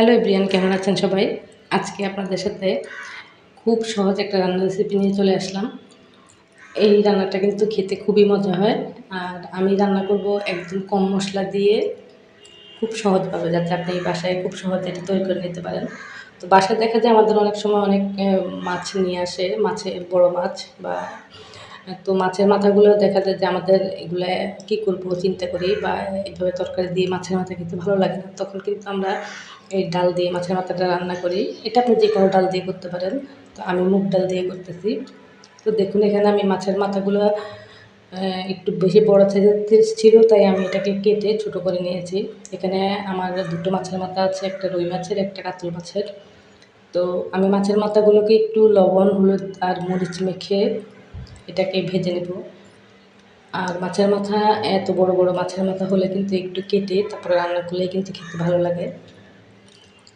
Hello everyone কেমন আছেন সবাই? আজকে আপনাদের সাথে খুব সহজ একটা রান্নার রেসিপি নিয়ে চলে আসলাম। এই রান্নাটা কিন্তু খেতে খুবই মজা হয়। আর আমি রান্না করব একদম কম মশলা দিয়ে খুব সহজভাবে, যাতে আপনি এই বাসায় খুব সহজে এটা তৈরি করে নিতে পারেন। তো বাসায় দেখা যায় আমাদের অনেক সময় অনেক মাছ নিয়ে আসে, মাছের বড় মাছ বা তো মাছের মাথাগুলো দেখা যায় যে আমাদের এগুলো কী করব চিন্তা করি বা এইভাবে তরকারি দিয়ে মাছের মাথা খেতে ভালো লাগে না। তখন কিন্তু আমরা এই ডাল দিয়ে মাছের মাথাটা রান্না করি। এটা আপনি যে কোনো ডাল দিয়ে করতে পারেন। তো আমি মুগ ডাল দিয়ে করতেছি। তো দেখুন, এখানে আমি মাছের মাথাগুলো একটু বেশি বড় সাইজের ছিল, তাই আমি এটাকে কেটে ছোটো করে নিয়েছি। এখানে আমার দুটো মাছের মাথা আছে, একটা রুই মাছের, একটা কাতল মাছের। তো আমি মাছের মাথাগুলোকে একটু লবণ, হলুদ আর মরিচ মেখে এটাকে ভেজে নেব। আর মাছের মাথা এত বড় বড় মাছের মাথা হলে কিন্তু একটু কেটে তারপরে রান্না করলে কিন্তু খেতে ভালো লাগে।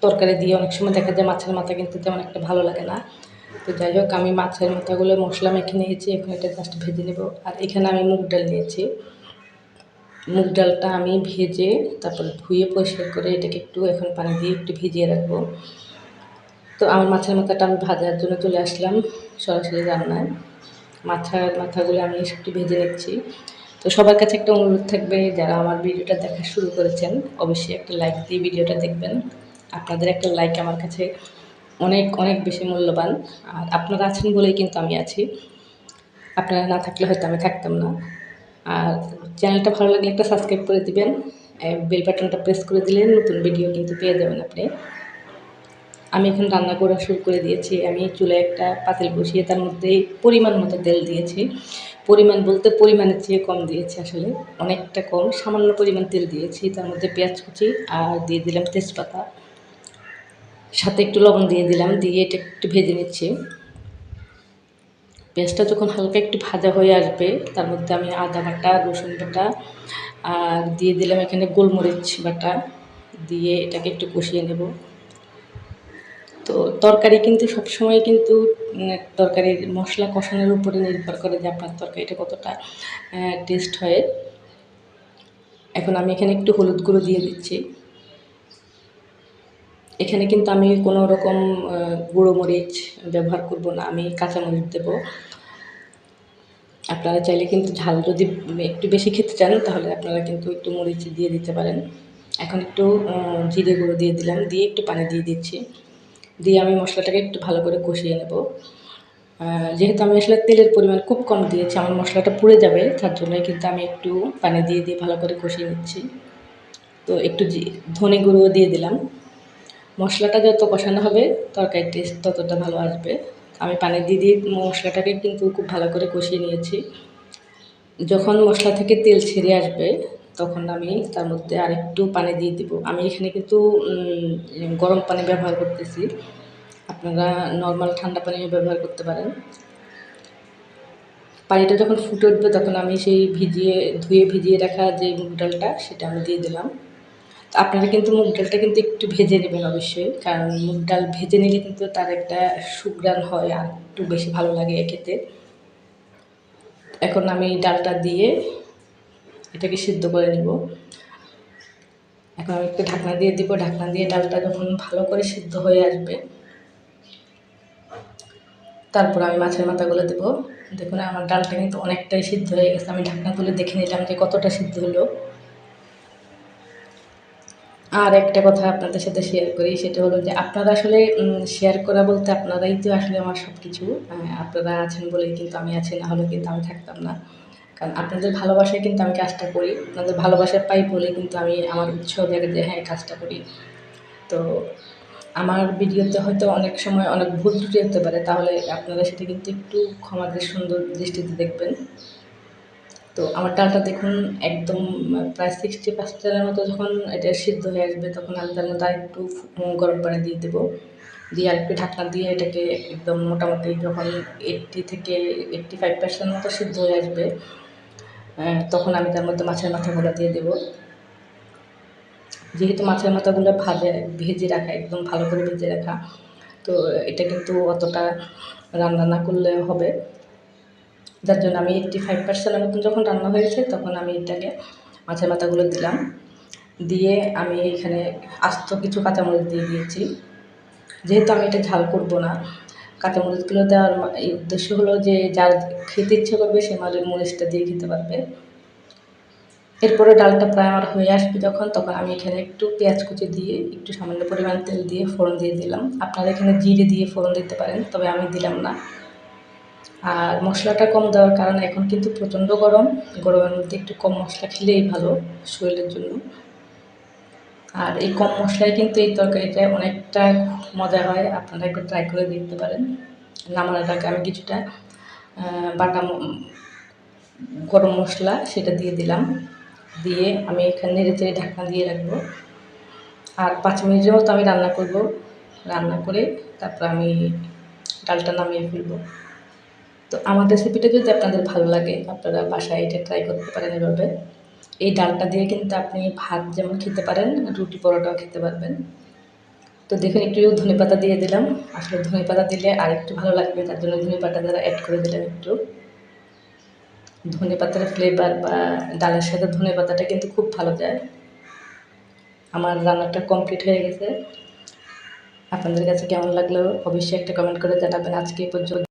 তরকারি দিয়ে অনেক সময় দেখা যায় মাছের মাথা কিন্তু তেমন একটা ভালো লাগে না। তো যাই হোক, আমি মাছের মাথাগুলো মশলা মেখে নিয়েছি, এখন এটা জাস্ট ভেজে নেব। আর এখানে আমি মুগ ডাল নিয়েছি। মুগ ডালটা আমি ভেজে তারপর ধুয়ে পরিষ্কার করে এটাকে একটু এখন পানি দিয়ে একটু ভিজিয়ে রাখব। তো আমার মাছের মাথাটা আমি ভাজার জন্য চলে আসলাম সরাসরি রান্নায়। মাথার মাথাগুলো আমি একটু ভেজে নিচ্ছি। তো সবার কাছে একটা অনুরোধ থাকবে, যারা আমার ভিডিওটা দেখা শুরু করেছেন, অবশ্যই একটা লাইক দিয়ে ভিডিওটা দেখবেন। আপনাদের একটা লাইক আমার কাছে অনেক অনেক বেশি মূল্যবান। আর আপনারা আছেন বলেই কিন্তু আমি আছি। আপনারা না থাকলে হয়তো আমি থাকতাম না। আর চ্যানেলটা ভালো লাগলে একটা সাবস্ক্রাইব করে দিবেন। বেল বাটনটা প্রেস করে দিলে নতুন ভিডিও কিন্তু পেয়ে যাবেন আপনি। আমি এখন রান্না করা শুরু করে দিয়েছি। আমি চুলে একটা পাতিল বসিয়ে তার মধ্যে পরিমাণ মতো তেল দিয়েছি। পরিমাণ বলতে পরিমাণের চেয়ে কম দিয়েছি আসলে, অনেকটা কম। সামান্য পরিমাণ তেল দিয়েছি, তার মধ্যে পেঁয়াজ কুচি আর দিয়ে দিলাম তেজপাতা। সাথে একটু লবণ দিয়ে দিলাম, দিয়ে এটা একটু ভেজে নিচ্ছি। পেঁয়াজটা যখন হালকা একটু ভাজা হয়ে আসবে, তার মধ্যে আমি আদা বাটা, রসুন বাটা আর দিয়ে দিলাম এখানে গোলমরিচ বাটা। দিয়ে এটাকে একটু কষিয়ে নেব। তো তরকারি কিন্তু সবসময় কিন্তু তরকারির মশলা কষানোর উপরে নির্ভর করে যে আপনার তরকারিটা কতটা টেস্ট হয়। এখন আমি এখানে একটু হলুদ গুঁড়ো দিয়ে দিচ্ছি। এখানে কিন্তু আমি কোনো রকম গুঁড়ো মরিচ ব্যবহার করব না, আমি কাঁচা মরিচ দেবো। আপনারা চাইলে কিন্তু ঝাল যদি একটু বেশি খেতে চান, তাহলে আপনারা কিন্তু একটু মরিচ দিয়ে দিতে পারেন। এখন একটু জিরে গুঁড়ো দিয়ে দিলাম, দিয়ে একটু পানি দিয়ে দিচ্ছি। দিয়ে আমি মশলাটাকে একটু ভালো করে কষিয়ে নেব। যেহেতু আমি আসলে তেলের পরিমাণ খুব কম দিয়েছি, আমার মশলাটা পুড়ে যাবে, তার জন্যই কিন্তু আমি একটু পানি দিয়ে দিয়ে ভালো করে কষিয়ে নিচ্ছি। তো একটু ধনে গুঁড়ো দিয়ে দিলাম। মশলাটা যত কষানো হবে, তরকারির টেস্ট ততটা ভালো আসবে। আমি পানি দিয়ে দিয়ে মশলাটাকে কিন্তু খুব ভালো করে কষিয়ে নিয়েছি। যখন মশলা থেকে তেল ছেড়ে আসবে তখন আমি তার মধ্যে আরেকটু পানি দিয়ে দিব। আমি এখানে কিন্তু গরম পানি ব্যবহার করতেছি। আপনারা নর্মাল ঠান্ডা পানি ব্যবহার করতে পারেন। পানিটা যখন ফুটে উঠবে, তখন আমি সেই ভিজিয়ে, ধুয়ে ভিজিয়ে রাখা যে মুগ ডালটা, সেটা আমি দিয়ে দিলাম। আপনারা কিন্তু মুগ ডালটা কিন্তু একটু ভেজে নেবেন অবশ্যই, কারণ মুগ ডাল ভেজে নিলে কিন্তু তার একটা সুগ্রান হয় আর একটু বেশি ভালো লাগে খেতে এখন আমি ডালটা দিয়ে এটাকে সিদ্ধ করে নেব। এখন আমি একটু ঢাকনা দিয়ে দিব। ঢাকনা দিয়ে ডালটা যখন ভালো করে সিদ্ধ হয়ে আসবে, তারপর আমি মাছের মাথাগুলো দেবো। দেখুন, আমার ডালটা কিন্তু অনেকটাই সিদ্ধ হয়ে গেছে। আমি ঢাকনা তুলে দেখে নিলাম যে কতটা সিদ্ধ হলো। আর একটা কথা আপনাদের সাথে শেয়ার করি, সেটা হলো যে আপনারা আসলে শেয়ার করা বলতে আপনারাই তো আসলে আমার সব কিছু আপনারা আছেন বলেই কিন্তু আমি আছি, না হলে কিন্তু আমি থাকতাম না। কারণ আপনাদের ভালোবাসায় কিন্তু আমি কাজটা করি, আপনাদের ভালোবাসা পাই বলে কিন্তু আমি আমার উৎসাহ জাগে যে হ্যাঁ কাজটা করি। তো আমার ভিডিওতে হয়তো অনেক সময় অনেক ভুল ত্রুটি হতে পারে, তাহলে আপনারা সেটা কিন্তু একটু ক্ষমাদের সুন্দর দৃষ্টিতে দেখবেন। তো আমার ডালটা দেখুন একদম প্রায় সিক্সটি পার্সেন্টের মতো যখন এটা সিদ্ধ হয়ে আসবে, তখন আমি তার মধ্যে ফু- গরম পানি দিয়ে দেবো। দিয়ে আরেকটু ঢাকনা দিয়ে এটাকে একদম মোটামুটি যখন এইটটি থেকে এইটটি ফাইভ পার্সেন্ট মতো সিদ্ধ হয়ে আসবে তখন আমি তার মধ্যে মাছের মাথাগুলো দিয়ে দেবো। যেহেতু মাছের মাথাগুলো ভাজে, ভেজে রাখা, একদম ভালো করে ভেজে রাখা, তো এটা কিন্তু অতটা রান্না না করলে হবে। যার জন্য আমি এইটটি ফাইভ পার্সেন্টের মতন যখন রান্না হয়েছে, তখন আমি এটাকে মাছের মাথাগুলো দিলাম। দিয়ে আমি এখানে আস্ত কিছু কাঁচামরিচ দিয়ে দিয়েছি। যেহেতু আমি এটা ঝাল করব না কাঁচামরিচগুলো দেওয়ার এই উদ্দেশ্য হলো যে যার খেতে ইচ্ছে করবে সে মানে মরিচটা দিয়ে খেতে পারবে। এরপরে ডালটা প্রায় আমার হয়ে আসবে যখন, তখন আমি এখানে একটু পেঁয়াজ কুচি দিয়ে, একটু সামান্য পরিমাণ তেল দিয়ে ফোড়ন দিয়ে দিলাম। আপনারা এখানে জিরে দিয়ে ফোড়ন দিতে পারেন, তবে আমি দিলাম না। আর মশলাটা কম দেওয়ার কারণে এখন কিন্তু প্রচণ্ড গরম। গরমের মধ্যে একটু কম মশলা খেলেই ভালো শরীরের জন্য। আর এই কম মশলায় কিন্তু এই তরকারিটা অনেকটা মজা হয়। আপনারা একবার ট্রাই করে দেখতে পারেন। নামানোর আগে আমি কিছুটা বাটা গরম মশলা সেটা দিয়ে দিলাম। দিয়ে আমি এখানে নেড়ে চেড়ে ঢাকনা দিয়ে রাখব। আর পাঁচ মিনিটের মতো আমি রান্না করব। রান্না করে তারপর আমি ডালটা নামিয়ে ফেলব। তো আমার রেসিপিটা যদি আপনাদের ভালো লাগে, আপনারা বাসায় এটা ট্রাই করতে পারেন এভাবে। এই ডালটা দিয়ে কিন্তু আপনি ভাত যেমন খেতে পারেন, রুটি পরোটাও খেতে পারবেন। তো দেখুন, একটু ধনে পাতা দিয়ে দিলাম। আসলে ধনে পাতা দিলে আর একটু ভালো লাগবে, তার জন্য ধনে পাতা দ্বারা অ্যাড করে দিলাম একটু। ধনে পাতার ফ্লেভার বা ডালের সাথে ধনে পাতাটা কিন্তু খুব ভালো যায়। আমার রান্নাটা কমপ্লিট হয়ে গেছে। আপনাদের কাছে কেমন লাগল? অবশ্যই একটা কমেন্ট করে জানাবেন। আজকে পর্যন্ত।